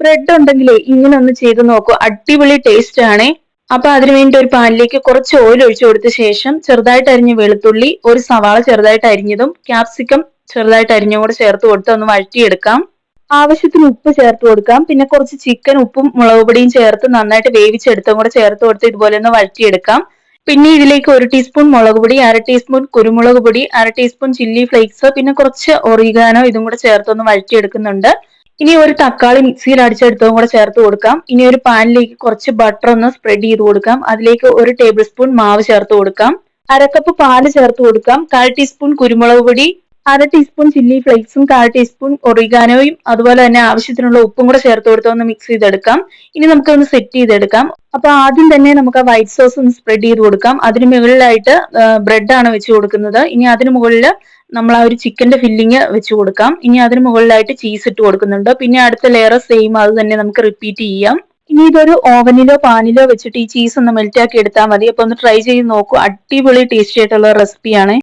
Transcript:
Bread ഉണ്ടെങ്കിലേ ഇങ്ങനെ ഒന്ന് ചെയ്ത് നോക്കൂ. അടിപൊളി ടേസ്റ്റ് ആണേ. അപ്പൊ അതിനു വേണ്ടി ഒരു പാനിലേക്ക് കുറച്ച് ഓയിൽ ഒഴിച്ചു കൊടുത്ത ശേഷം ചെറുതായിട്ട് അരിഞ്ഞ വെളുത്തുള്ളി ഒരു സവാള ചെറുതായിട്ട് അരിഞ്ഞതും ക്യാപ്സിക്കം ചെറുതായിട്ട് അരിഞ്ഞും കൂടെ ചേർത്ത് കൊടുത്ത് ഒന്ന് വഴറ്റിയെടുക്കാം. ആവശ്യത്തിന് ഉപ്പ് ചേർത്ത് കൊടുക്കാം. പിന്നെ കുറച്ച് ചിക്കൻ ഉപ്പും മുളക് പൊടിയും ചേർത്ത് നന്നായിട്ട് വേവിച്ചെടുത്തും കൂടെ ചേർത്ത് കൊടുത്ത് ഇതുപോലെ ഒന്ന് വഴറ്റിയെടുക്കാം. പിന്നെ ഇതിലേക്ക് ഒരു ടീസ്പൂൺ മുളക് പൊടി അര ടീസ്പൂൺ കുരുമുളക് പൊടി അര ടീസ്പൂൺ ചില്ലി ഫ്ലേക്സ് പിന്നെ കുറച്ച് ഒറിഗാനോ ഇതും കൂടെ ചേർത്തൊന്ന് വഴറ്റിയെടുക്കുന്നുണ്ട്. ഇനി ഒരു തക്കാളി മിക്സിയിൽ അടിച്ചെടുത്തതും കൂടെ ചേർത്ത് കൊടുക്കാം. ഇനി ഒരു പാനിലേക്ക് കുറച്ച് ബട്ടർ ഒന്ന് സ്പ്രെഡ് ചെയ്ത് കൊടുക്കാം. അതിലേക്ക് ഒരു ടേബിൾ സ്പൂൺ മാവ് ചേർത്ത് കൊടുക്കാം. അരക്കപ്പ് പാൽ ചേർത്ത് കൊടുക്കാം. കാൽ ടീസ്പൂൺ കുരുമുളക് പൊടി അര ടീസ്പൂൺ ചില്ലി ഫ്ലേക്സും കാൽ ടീസ്പൂൺ ഒറിഗാനോയും അതുപോലെ തന്നെ ആവശ്യത്തിനുള്ള ഉപ്പും കൂടെ ചേർത്ത് കൊടുത്ത് ഒന്ന് മിക്സ് ചെയ്തെടുക്കാം. ഇനി നമുക്കൊന്ന് സെറ്റ് ചെയ്തെടുക്കാം. അപ്പൊ ആദ്യം തന്നെ നമുക്ക് ആ വൈറ്റ് സോസ് ഒന്ന് സ്പ്രെഡ് ചെയ്ത് കൊടുക്കാം. അതിന് മുകളിലായിട്ട് ആണ് വെച്ച് കൊടുക്കുന്നത്. ഇനി അതിന് മുകളിൽ നമ്മൾ ആ ഒരു ചിക്കന്റെ ഫില്ലിങ് വെച്ച് കൊടുക്കാം. ഇനി അതിന് മുകളിലായിട്ട് ചീസ് ഇട്ട് കൊടുക്കുന്നുണ്ട്. പിന്നെ അടുത്ത ലെയർ സെയിം അത് തന്നെ നമുക്ക് റിപ്പീറ്റ് ചെയ്യാം. ഇനി ഇതൊരു ഓവനിലോ പാനിലോ വെച്ചിട്ട് ഈ ചീസ് ഒന്ന് മെൽറ്റ് ആക്കി എടുത്താൽ മതി. അപ്പൊ ഒന്ന് ട്രൈ ചെയ്ത് നോക്കൂ. അടിപൊളി ടേസ്റ്റി ആയിട്ടുള്ള റെസിപ്പിയാണ്